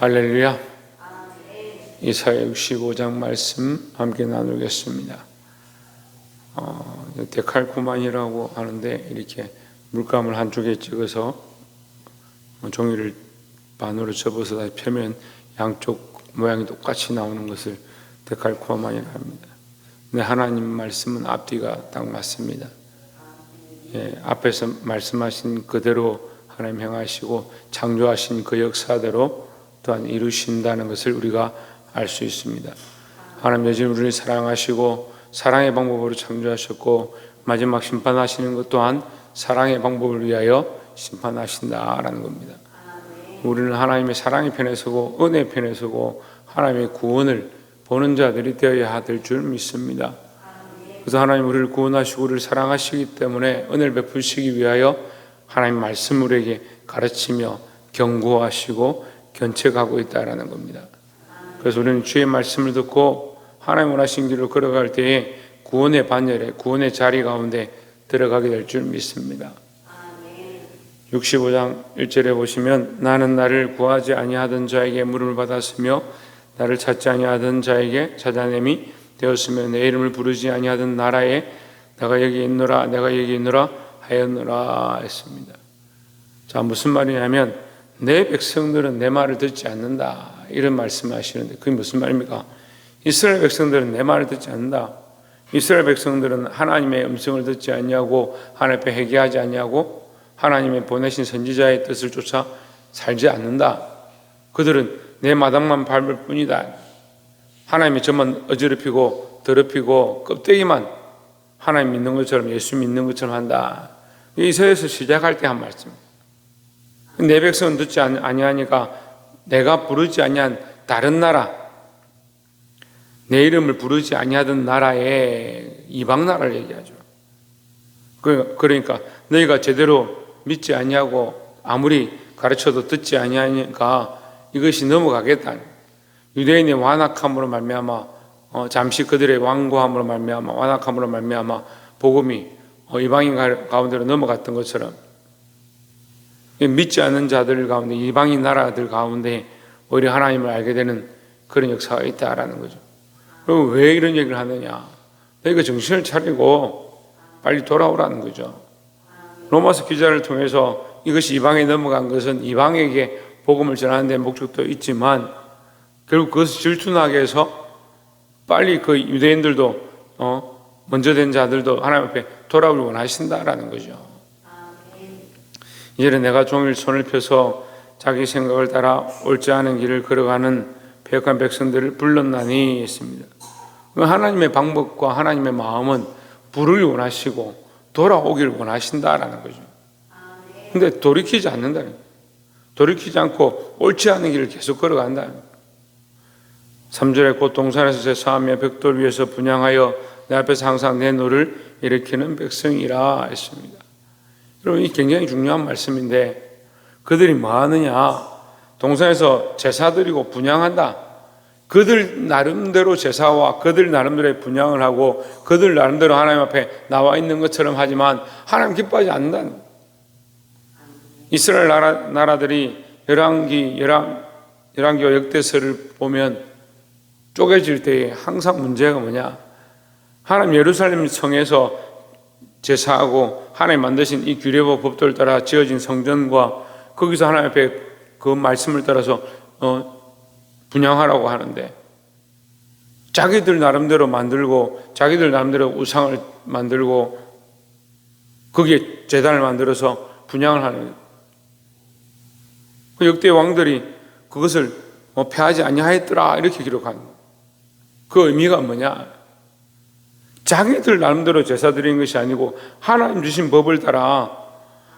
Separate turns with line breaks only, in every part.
할렐루야. 이사야 65장 말씀 함께 나누겠습니다. 어, 데칼코만이라고 하는데 이렇게 물감을 한쪽에 찍어서 종이를 반으로 접어서 다시 펴면 양쪽 모양이 똑같이 나오는 것을 데칼코만이라 합니다. 근데 하나님 말씀은 앞뒤가 딱 맞습니다. 예, 앞에서 말씀하신 그대로 하나님 행하시고 창조하신 그 역사대로 또한 이루신다는 것을 우리가 알 수 있습니다. 하나님 여전히 우리를 사랑하시고 사랑의 방법으로 창조하셨고 마지막 심판하시는 것 또한 사랑의 방법을 위하여 심판하신다라는 겁니다. 우리는 하나님의 사랑의 편에 서고 은혜의 편에 서고 하나님의 구원을 보는 자들이 되어야 될 줄 믿습니다. 그래서 하나님 우리를 구원하시고 우리를 사랑하시기 때문에 은혜를 베푸시기 위하여 하나님 말씀 우리에게 가르치며 경고하시고 견책하고 있다라는 겁니다. 그래서 우리는 주의 말씀을 듣고 하나님 원하신 길로 걸어갈 때에 구원의 반열에 구원의 자리 가운데 들어가게 될 줄 믿습니다. 65장 1절에 보시면 나는 나를 구하지 아니하던 자에게 물음을 받았으며 나를 찾지 아니하던 자에게 찾아냄이 되었으며 내 이름을 부르지 아니하던 나라에 내가 여기 있노라 내가 여기 있노라 하였노라 했습니다. 자 무슨 말이냐면 내 백성들은 내 말을 듣지 않는다 이런 말씀하시는데 그게 무슨 말입니까? 이스라엘 백성들은 내 말을 듣지 않는다. 이스라엘 백성들은 하나님의 음성을 듣지 않냐고 하나님 앞에 회개하지 않냐고 하나님의 보내신 선지자의 뜻을 쫓아 살지 않는다. 그들은 내 마당만 밟을 뿐이다. 하나님의 저만 어지럽히고 더럽히고 껍데기만 하나님 믿는 것처럼 예수 믿는 것처럼 한다. 이서에서 시작할 때 한 말씀. 내 백성은 듣지 아니- 아니하니까 내가 부르지 아니한 다른 나라 내 이름을 부르지 아니하던 나라의 이방 나라를 얘기하죠. 그- 그러니까 너희가 제대로 믿지 아니하고 아무리 가르쳐도 듣지 아니하니까 이것이 넘어가겠다. 유대인의 완악함으로 말미암아 어, 잠시 그들의 완고함으로 말미암아 완악함으로 말미암아 복음이 어, 이방인 가- 가운데로 넘어갔던 것처럼 믿지 않는 자들 가운데 이방인 나라들 가운데 오히려 하나님을 알게 되는 그런 역사가 있다라는 거죠. 그럼 왜 이런 얘기를 하느냐? 너희가 정신을 차리고 빨리 돌아오라는 거죠. 로마서 기자를 통해서 이것이 이방에 넘어간 것은 이방에게 복음을 전하는 데 목적도 있지만 결국 그것을 질투나게 해서 빨리 그 유대인들도 어, 먼저 된 자들도 하나님 앞에 돌아오길 원하신다라는 거죠. 이제는 내가 종일 손을 펴서 자기 생각을 따라 옳지 않은 길을 걸어가는 배역한 백성들을 불렀나니 했습니다. 그 하나님의 방법과 하나님의 마음은 불을 원하시고 돌아오기를 원하신다라는 거죠. 근데 돌이키지 거예요. 돌이키지 않고 옳지 않은 길을 계속 걸어간다. 3절에 곧 동산에서 제사하며 벽돌 위에서 분양하여 내 앞에서 항상 내 노를 일으키는 백성이라 했습니다. 여러분, 이 굉장히 중요한 말씀인데 그들이 뭐 하느냐? 동산에서 제사 드리고 분양한다. 그들 나름대로 제사와 그들 나름대로의 분양을 하고 그들 나름대로 하나님 앞에 나와 있는 것처럼 하지만 하나님 기뻐하지 거예요. 이스라엘 나라, 나라들이 열왕기, 열왕, 열왕기와 역대서를 보면 쪼개질 때에 항상 문제가 뭐냐? 하나님 예루살렘 성에서 제사하고 하나님 만드신 이 규례와 법도를 따라 지어진 성전과 거기서 하나님 앞에 그 말씀을 따라서 어, 분양하라고 하는데 자기들 나름대로 만들고 자기들 나름대로 우상을 만들고 거기에 재단을 만들어서 분양을 하는 그 역대 왕들이 그것을 뭐 폐하지 아니하였더라 이렇게 기록한 그 의미가 뭐냐? 자기들 나름대로 제사 드리는 것이 아니고 하나님 주신 법을 따라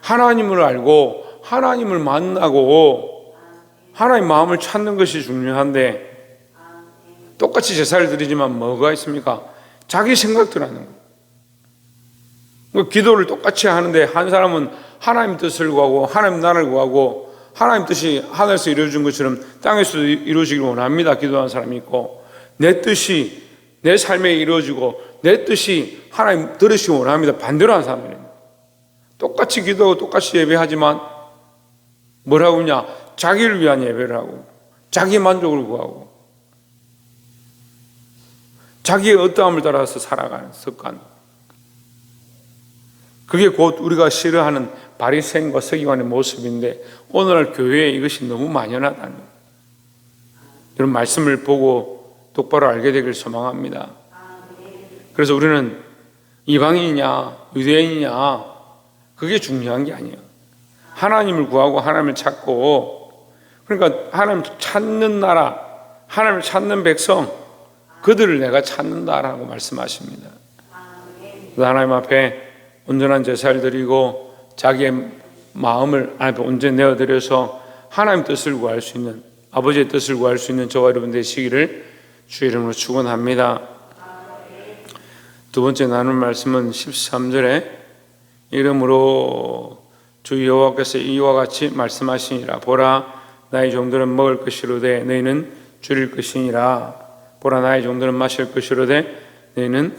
하나님을 알고 하나님을 만나고 하나님 마음을 찾는 것이 중요한데 똑같이 제사를 드리지만 뭐가 있습니까? 자기 생각들 하는 거예요. 그 기도를 똑같이 하는데 한 사람은 하나님 뜻을 구하고 하나님 나라를 구하고 하나님 뜻이 하늘에서 이루어진 것처럼 땅에서 이루어지길 원합니다. 기도하는 사람이 있고 내 뜻이 내 삶에 이루어지고 내 뜻이 하나님 들으시기 원합니다. 반대로 하는 사람이에요. 똑같이 기도하고 똑같이 예배하지만 뭐라고 하냐? 자기를 위한 예배를 하고 자기 만족을 구하고 자기의 어떠함을 따라서 살아가는 습관. 그게 곧 우리가 싫어하는 바리새인과 서기관의 모습인데 오늘날 교회에 이것이 너무 만연하다는. 이런 말씀을 보고 똑바로 알게 되길 소망합니다. 그래서 우리는 이방인이냐 유대인이냐 그게 중요한 게 아니에요. 하나님을 구하고 하나님을 찾고 그러니까 하나님 찾는 나라, 하나님을 찾는 백성 그들을 내가 찾는다라고 말씀하십니다. 하나님 앞에 온전한 제사를 드리고 자기의 마음을 앞에 온전히 내어드려서 하나님 뜻을 구할 수 있는 아버지의 뜻을 구할 수 있는 저와 여러분 되시기를 주 이름으로 축원합니다. 두 번째 나눌 말씀은 13절에 이름으로 주 여호와께서 이와 같이 말씀하시니라 보라 나의 종들은 먹을 것이로되 너희는 줄일 것이니라 보라 나의 종들은 마실 것이로되 너희는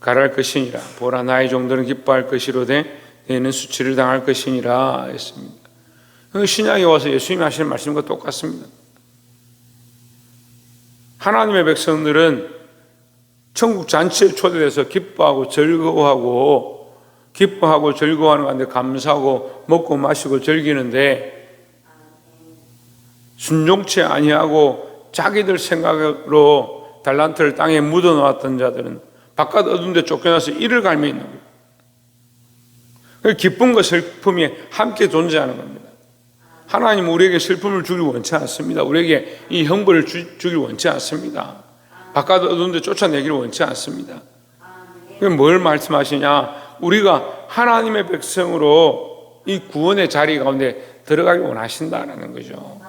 가랄 것이니라 보라 나의 종들은 기뻐할 것이로되 너희는 수치를 당할 것이니라 했습니다. 그 신약에 와서 예수님이 하시는 말씀과 똑같습니다. 하나님의 백성들은 천국 잔치에 초대돼서 기뻐하고 즐거워하고 기뻐하고 즐거워하는 가운데 감사하고 먹고 마시고 즐기는데 순종치 아니하고 자기들 생각으로 달란트를 땅에 묻어 놓았던 자들은 바깥 어두운 데 쫓겨나서 이를 갈며 있는 거예요. 그 기쁨과 슬픔이 함께 존재하는 겁니다. 하나님 우리에게 슬픔을 주길 원치 않습니다. 우리에게 이 형벌을 주, 주길 원치 않습니다. 바깥 어두운 데 쫓아내기를 원치 않습니다. 뭘 말씀하시냐? 우리가 하나님의 백성으로 이 구원의 자리 가운데 들어가기 원하신다라는 거죠.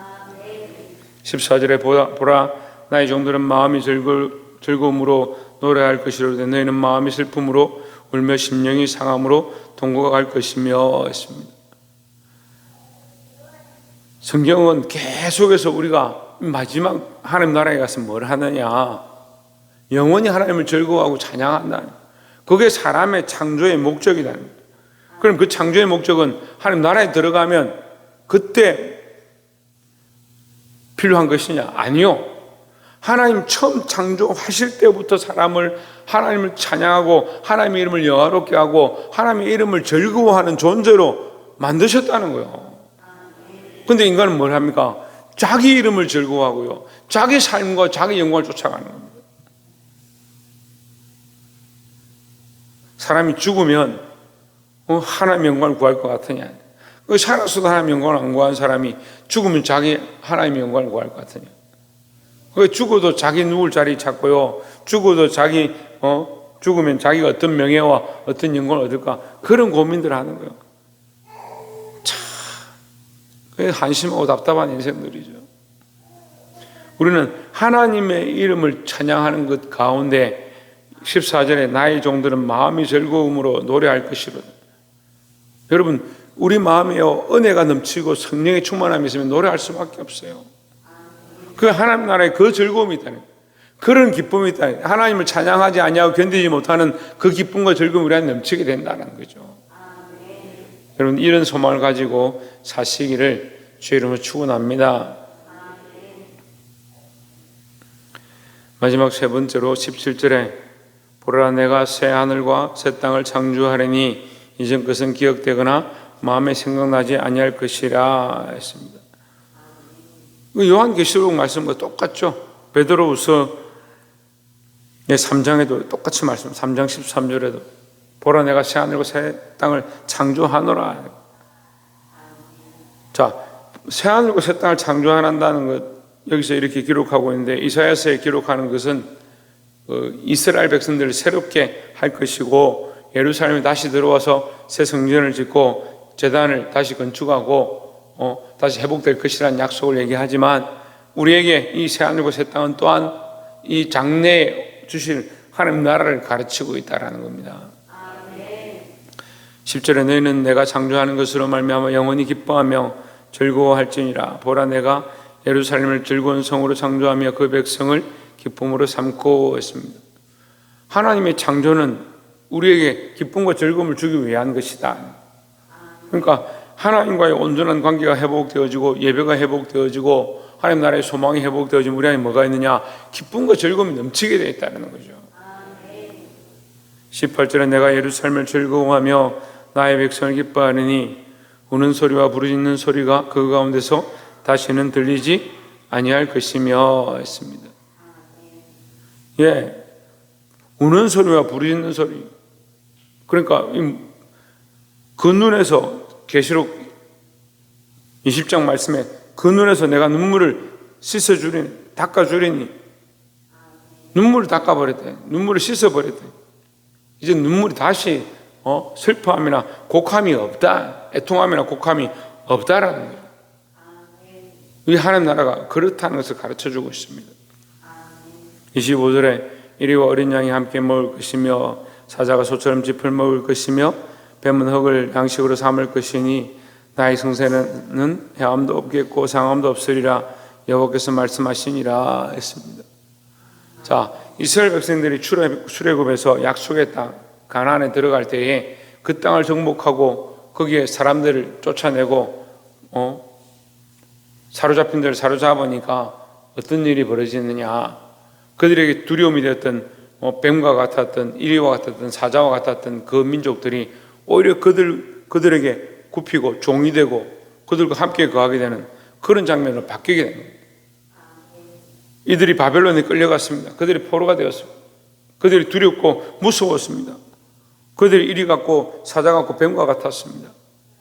14절에 보라, 보라 나의 종들은 마음이 즐거, 즐거움으로 노래할 것이로되 너희는 마음이 슬픔으로 울며 심령이 상함으로 동거가 갈 것이며 했습니다. 성경은 계속해서 우리가 마지막 하나님 나라에 가서 뭘 하느냐 영원히 하나님을 즐거워하고 찬양한다. 그게 사람의 창조의 목적이다. 그럼 그 창조의 목적은 하나님 나라에 들어가면 그때 필요한 것이냐? 아니요. 하나님 처음 창조하실 때부터 사람을 하나님을 찬양하고 하나님의 이름을 영화롭게 하고 하나님의 이름을 즐거워하는 존재로 만드셨다는 거예요. 근데 인간은 뭘 합니까? 자기 이름을 즐거워하고요. 자기 삶과 자기 영광을 쫓아가는 겁니다. 사람이 죽으면 어, 하나님 영광을 구할 것 같으냐? 그 살아서도 하나님 영광을 안 구한 사람이 죽으면 자기 하나님 영광을 구할 것 같으냐? 그 죽어도 자기 누울 자리 찾고요. 죽어도 자기 어 죽으면 자기가 어떤 명예와 어떤 영광을 얻을까 그런 고민들 하는 거예요. 한심하고 답답한 인생들이죠. 우리는 하나님의 이름을 찬양하는 것 가운데 14절에 나의 종들은 마음이 즐거움으로 노래할 것이로다. 여러분, 우리 마음에요, 은혜가 넘치고 성령의 충만함이 있으면 노래할 수밖에 없어요. 그 하나님 나라에 그 즐거움이 있다는 그런 기쁨이 있다. 하나님을 찬양하지 아니하고 견디지 못하는 그 기쁨과 즐거움이 우리 안에 넘치게 된다는 거죠. 여러분, 이런 소망을 가지고 사시기를 주 이름으로 축원합니다. 마지막 세 번째로 17절에 보라 내가 새 하늘과 새 땅을 창조하려니 이전 것은 기억되거나 마음에 생각나지 아니할 것이라 했습니다. 요한계시록 말씀과 똑같죠. 베드로우서 3장에도 똑같이 말씀. 3장 13절에도 보라 내가 새 하늘과 새 땅을 창조하노라. 자, 새 하늘과 새 땅을 창조한다는 것 여기서 이렇게 기록하고 있는데 이사야서에 기록하는 것은 그 이스라엘 백성들을 새롭게 할 것이고 예루살렘에 다시 들어와서 새 성전을 짓고 재단을 다시 건축하고 어, 다시 회복될 것이라는 약속을 얘기하지만 우리에게 이 새 하늘과 새 땅은 또한 이 장래에 주실 하나님 나라를 가르치고 있다라는 겁니다. 10절에 너희는 내가 창조하는 것으로 말미암아 영원히 기뻐하며 즐거워할지니라 보라 내가 예루살렘을 즐거운 성으로 창조하며 그 백성을 기쁨으로 삼고 했습니다. 하나님의 창조는 우리에게 기쁨과 즐거움을 주기 위한 것이다. 그러니까 하나님과의 온전한 관계가 회복되어지고 예배가 회복되어지고 하나님 나라의 소망이 회복되어지면 우리 안에 뭐가 있느냐? 기쁨과 즐거움이 넘치게 되어 있다는 거죠. 18절에 내가 예루살렘을 즐거워하며 나의 백성을 기뻐하느니 우는 소리와 부르짖는 소리가 그 가운데서 다시는 들리지 아니할 것이며 했습니다. 예, 우는 소리와 부르짖는 소리. 그러니까 이- 그 눈에서 계시록 20장 말씀에 그 눈에서 내가 눈물을 씻어 주리니 닦아 주리니 눈물을 닦아 버렸대. 눈물을 씻어 버렸대. 이제 눈물이 다시 어, 슬퍼함이나 곡함이 없다. 애통함이나 곡함이 없다라는 거예요. 이 하나님 나라가 그렇다는 것을 가르쳐 주고 있습니다. 25절에 이리와 어린 양이 함께 먹을 것이며 사자가 소처럼 짚을 먹을 것이며 뱀은 흙을 양식으로 삼을 것이니 나의 성세는 해함도 없겠고 상함도 없으리라 여호와께서 말씀하시니라 했습니다. 자, 이스라엘 백성들이 출애, 출애굽에서 약속의 땅 가나안에 들어갈 때에 그 땅을 정복하고 거기에 사람들을 쫓아내고 어? 사로잡힌 데를 사로잡으니까 어떤 일이 벌어지느냐 그들에게 두려움이 되었던 어, 뱀과 같았던 이리와 같았던 사자와 같았던 그 민족들이 오히려 그들 그들에게 굽히고 종이 되고 그들과 함께 거하게 되는 그런 장면으로 바뀌게 됩니다. 이들이 바벨론에 끌려갔습니다. 그들이 포로가 되었습니다. 그들이 두렵고 무서웠습니다. 그들이 이리 같고 사자 같고 뱀과 같았습니다.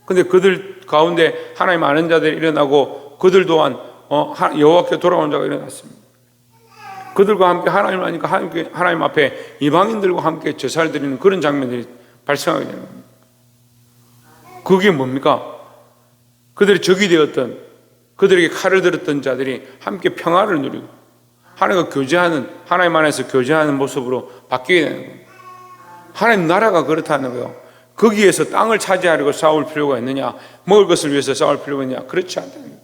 근데 그들 가운데 하나님 아는 자들이 일어나고 그들 또한 어, 하- 여호와께 돌아온 자가 일어났습니다. 그들과 함께 하나님 하니까 하나님, 앞에 이방인들과 함께 제사를 드리는 그런 장면들이 발생하게 되는 겁니다. 그게 뭡니까? 그들이 적이 되었던 그들에게 칼을 들었던 자들이 함께 평화를 누리고 하나님과 교제하는 하나님 안에서 교제하는 모습으로 바뀌게 되는 거예요. 하나님 나라가 그렇다는 거예요. 거기에서 땅을 차지하려고 싸울 필요가 있느냐? 먹을 것을 위해서 싸울 필요가 있느냐? 그렇지 않다는 거예요.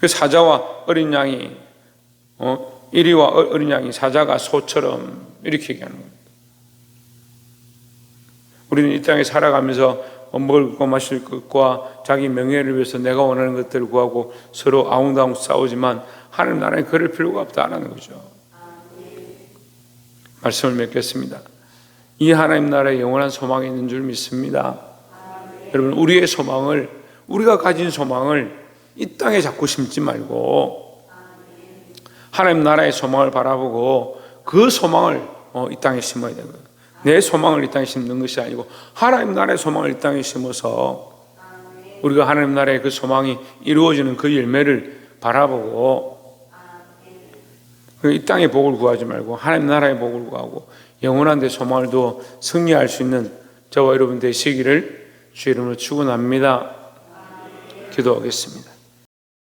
그 사자와 어린 양이 어? 이리와 어- 어린 양이 사자가 소처럼 이렇게 얘기하는 겁니다. 우리는 이 땅에 살아가면서 어, 먹을 것 마실 것과 자기 명예를 위해서 내가 원하는 것들을 구하고 서로 아웅다웅 싸우지만 하나님 나라에 그럴 필요가 없다는 거죠. 말씀을 맺겠습니다. 이 하나님 나라에 영원한 소망이 있는 줄 믿습니다. 여러분 우리의 소망을 우리가 가진 소망을 이 땅에 자꾸 심지 말고 하나님 나라의 소망을 바라보고 그 소망을 어, 이 땅에 심어야 되는 거예요. 내 소망을 이 땅에 심는 것이 아니고 하나님 나라의 소망을 이 땅에 심어서 우리가 하나님 나라의 그 소망이 이루어지는 그 열매를 바라보고 그 이 땅의 복을 구하지 말고 하나님 나라의 복을 구하고 영원한 데 소망을 두어 승리할 수 있는 저와 여러분 되시기를 주 이름으로 축원합니다. 기도하겠습니다.